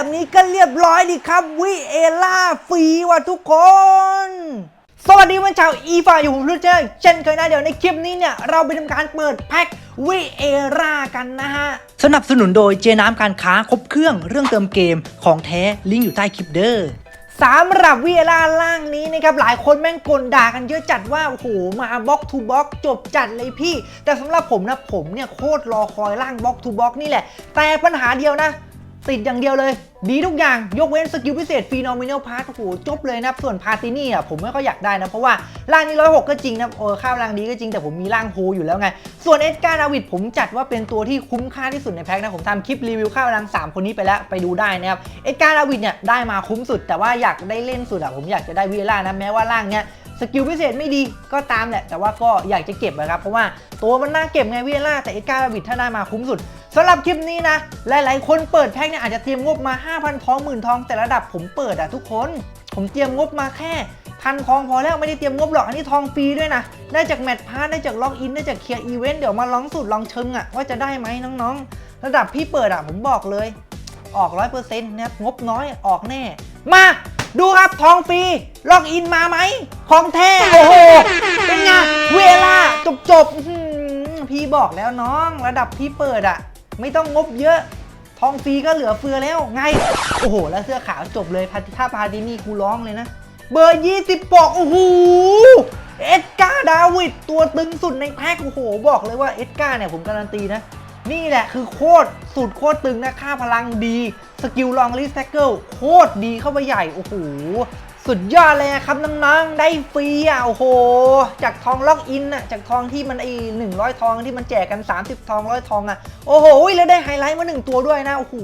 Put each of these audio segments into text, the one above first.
แบบนี้ก็เรียบร้อยดีครับ วิเอล่าฟรีว่ะทุกคน สวัสดีวันเช้าอีฟาอยู่ผมรู้เจอเช่นเคยนะเดี๋ยวในคลิปนี้เนี่ย เราไปทำการเปิดแพ็ควิเอรากันนะฮะ สนับสนุนโดยเจน้ำการค้าครบเครื่องเรื่องเติมเกมของแท้ลิงก์อยู่ใต้คลิปเด้อสำหรับวิเอล่าล่างนี้นะครับหลายคนแม่งกลด่ากันเยอะจัดว่าโอ้โหมาบล็อกทูบล็อกจบจัดเลยพี่ แต่สำหรับผมนะผมเนี่ยโคตรรอคอยล่างบล็อกทูบล็อกนี่แหละ แต่ปัญหาเดียวนะ ติดอย่างเดียวเลย ดีทุกอย่างยกเว้นสกิลพิเศษฟีโนอมิน l ลพาร์ทโอ้โหจบเลยนะส่วนพาตินี่อะผมไม่ค่อยอยากได้นะ เพราะว่าร่างนี้ร้อยหกก็จริงนะเออข้าวร่างดีก็จริงแต่ผมมีร่างโฮอยู่แล้วไง ส่วนเอ็ดการ์ดาวิดผมจัดว่าเป็นตัวที่คุ้มค่าที่สุดในแพ็คนะผมทำคลิปรีวิวข้าวร่าง3 คนนี้ไปแล้วไปดูได้นะครับเอ็ดการ์ดาวิดเนี่ยได้มาคุ้มสุด แต่ว่าอยากได้เล่นสุดอะผมอยากจะได้วีล่านะแม้ว่าร่างเนี้ยสกิลพิเศษไม่ดีก็ตามแหละ แต่ว่าก็อยากจะเก็บนะครับ เพราะว่าตัวมันน่าเก็บไงเวียล่าแต่เอ็ดการ์ดาวิดถ้าได้มาคุ้มสุด สำหรับคลิปนี้นะ หลายๆ คนเปิดแพ็คเนี่ยอาจจะเตรียมงบมา 5,000ทองหมื่นทองแต่ระดับผมเปิดอะทุกคน ผมเตรียมงบมาแค่พันทองพอแล้วไม่ได้เตรียมงบหรอกอันนี้ทองฟรีด้วยนะ ได้จากแมตช์พาร์ได้จากล็อกอินได้จากเคลียร์อีเวนต์เดี๋ยวมาลองสูตรลองเชิงอะว่าจะได้ไหมน้องๆ ระดับพี่เปิดอะผมบอกเลย ออก100%นะครับงบน้อยออกแน่ มาดูครับทองฟรีล็อกอินมาไหมของแท้โอ้โหเป็นไงเวลาจบจบๆอื้อหือพี่บอกแล้วน้อง ระดับพี่เปิดอะ ไม่ต้องงบเยอะ ทองฟรีก็เหลือเฟือแล้วไง โอ้โห แล้วเสื้อขาวจบเลยพาถ้าพาดินี่กูร้องเลยนะ เบอร์20ปอกโอ้โห เอ็ดการ์ดาวิดตัวตึงสุดในแพ็คโอ้โห บอกเลยว่าเอ็ดการ์เนี่ยผมการันตีนะ นี่แหละคือโคตรสุดโคตรตึงนะ ค่าพลังดี สกิลลองลิสแท็กเกิลโคตรดีเข้าไปใหญ่ โอ้โห สุดยอดเลยครับน้องๆ ได้ฟรีอะโอ้โห จากทองล็อกอินอะจากทองที่มันไอ้หนึ่งร้อยทองที่มันแจกกัน 30 ทองร้อยทองอะโอ้โหแล้วได้ไฮไลท์มาหนึ่งตัวด้วยนะโอ้โห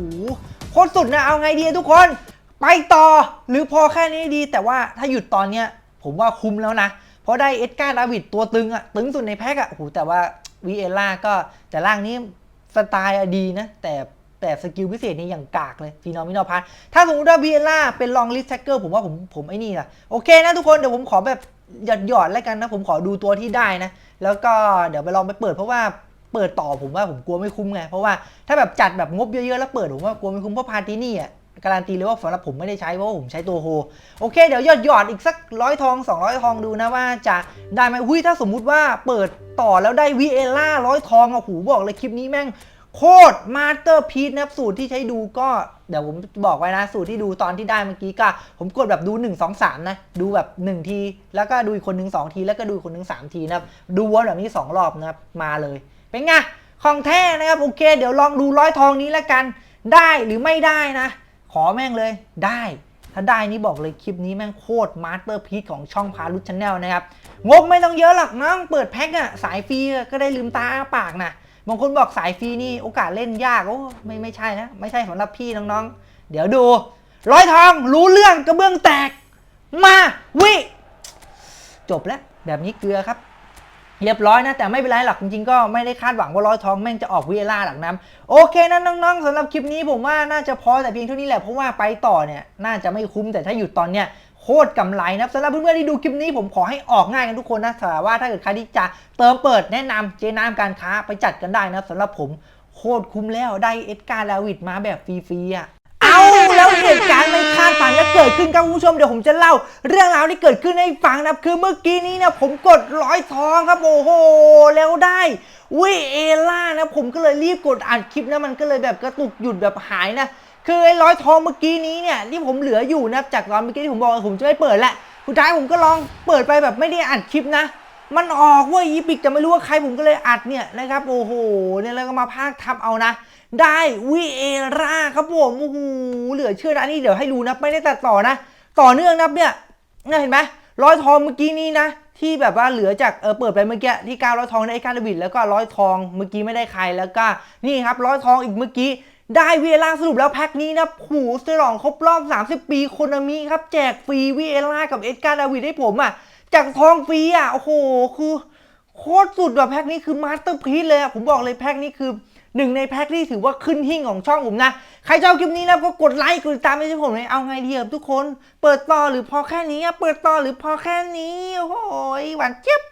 โคตรสุดนะเอาไงดีทุกคน ไปต่อหรือพอแค่นี้ดี แต่ว่าถ้าหยุดตอนเนี้ยผมว่าคุ้มแล้วนะ เพราะได้เอ็ดการ์ดาวิดตัวตึงอะตึงสุดในแพ็คอะโอ้โหแต่ว่าวีเอล่าก็แต่ร่างนี้สไตล์ดีนะ แต่ แต่สกิลพิเศษนี่อย่างกากเลยฟีนอมินอพาร์ถ้าสมมติว่าวีเอล่าเป็นลองลิสแท็กเกอร์ผมว่าผมผมไอ้นี่นะโอเคนะทุกคนเดี๋ยวผมขอแบบหยอดหยอดแล้วกันนะผมขอดูตัวที่ได้นะ แล้วก็เดี๋ยวไปลองไปเปิดเพราะว่าเปิดต่อผมว่าผมกลัวไม่คุ้มไงเพราะว่าถ้าแบบจัดแบบงบเยอะๆแล้วเปิดผมว่ากลัวไม่คุ้มเพราะพาร์ตินี่อะการันตีเลยว่าสำหรับผมไม่ได้ใช้เพราะว่าผมใช้ตัวโฮโอเคเดี๋ยวหยอดหยอดอีกสักร้อยทอง 200 ทองดูนะว่าจะได้ไหมหุ้ยถ้าสมมุติว่าเปิดต่อแล้วได้วีเอล่าร้อยทองอะหูบอกเลยคลิปนี้แม่ง โคตรมาสเตอร์พีซนะครับสูตรที่ใช้ดูก็เดี๋ยวผมบอกไว้นะ สูตรที่ดูตอนที่ได้เมื่อกี้ก็ ผมกดแบบดู 1 2 3 นะ ดูแบบ 1 ที แล้วก็ดูอีกคนหนึ่ง2ที แล้วก็ดูคนหนึ่ง3ทีนะครับ ดูวนแบบนี้ 2 รอบนะครับ มาเลย เป็นไง ของแท้นะครับ โอเค เดี๋ยวลองดูร้อยทองนี้แล้วกัน ได้หรือไม่ได้นะ ขอแม่งเลย ได้ ถ้าได้นี่บอกเลยคลิปนี้แม่งโคตรมาสเตอร์พี e ของช่องพารุชชาแนลนะครับ งบไม่ต้องเยอะหรอกน้องเปิดแพ็คอะสายฟรีก็ได้ลืมตาอ้าปากนะ บางคนบอกสายฟรีนี่โอกาสเล่นยากโอ้ไม่ไม่ใช่นะไม่ใช่สำหรับพี่น้องๆ เดี๋ยวดู ร้อยทองรู้เรื่องกระเบื้องแตก มาวิจบแล้วแบบนี้เกลือครับ เรียบร้อยนะ แต่ไม่เป็นไรหรอกจริงๆ ก็ไม่ได้คาดหวังว่าร้อยทองแม่งจะออกวีเอล่าหลักน้ำโอเคนะน้องๆสำหรับคลิปนี้ผมว่าน่าจะพอแต่เพียงเท่านี้แหละเพราะว่าไปต่อเนี่ยน่าจะไม่คุ้มแต่ถ้าหยุดตอนเนี้ย โคตรกำไรนะสำหรับเพื่อนๆที่ดูคลิปนี้ผมขอให้ออกง่ายกันทุกคนนะแต่ว่าถ้าเกิดใครที่จะเติมเปิดแนะนำเจน้ำการค้าไปจัดกันได้นะสำหรับผมโคตรคุ้มแล้วได้เอ็ดการ์ลาวิดมาแบบฟรีๆอะเอาแล้วเหตุการณ์ไม่คาดฝันจะเกิดขึ้นครับคุณผู้ชมเดี๋ยวผมจะเล่า เรื่องราวที่เกิดขึ้นให้ฟังนะคือเมื่อกี้นี้เนี่ยผมกดร้อยทองครับโอ้โหแล้วได้วิเอล่านะผมก็เลยรีบกดอัดคลิปนะมันก็เลยแบบกระตุกหยุดแบบหายนะ คือไอ้ร้อยทองเมื่อกี้นี้เนี่ยที่ผมเหลืออยู่นะจากตอนเมื่อกี้ที่ผมบอกว่าผมจะไม่เปิดละสุดท้ายผมก็ลองเปิดไปแบบไม่ได้อัดคลิปนะ มันออกว่าอีพิกแต่ไม่รู้ว่าใครผมก็เลยอัดเนี่ยนะครับโอ้โหเนี่ยแล้วก็มาพากทับเอานะ ได้วีเอราครับผมโอ้โหเหลือเชื่อนะนนี้เดี๋ยวให้ดูนะไม่ได้ตัดต่อนะ ต่อเนื่องนะเนี่ยเนี่ยเห็นไหมร้อยทองเมื่อกี้นี้นะที่แบบว่าเหลือจากเออเปิดไปเมื่อกี้ที่การ้อยทองในไอ้การบิดแล้วก็ร้อยทองเมื่อกี้ไม่ได้ใครแล้วก็นี่ครับร้อยทองอีกเมื่อกี้ ได้วีเอล่าสรุปแล้วแพ็คนี้นะผูสลองครบรอบ 30 ปีโคนามิครับ แจกฟรีวีเอล่ากับเอ็ดการ์ดาวิดให้ผมอะจากทองฟรีอะ โอ้โห คือโคตรสุดว่ะแพ็คนี้คือมาสเตอร์พีซเลยอะผมบอกเลยแพ็คนี้คือหนึ่งในแพ็คที่ถือว่าขึ้นหิ่งของช่องผมนะ ใครชอบคลิปนี้นะก็กดไลค์กดติดตามให้ช่องผมเลยเอาไงดีครับทุกคน เปิดต่อหรือพอแค่นี้อะเปิดต่อหรือพอแค่นี้ โอ้โหหวานเจี๊ยบ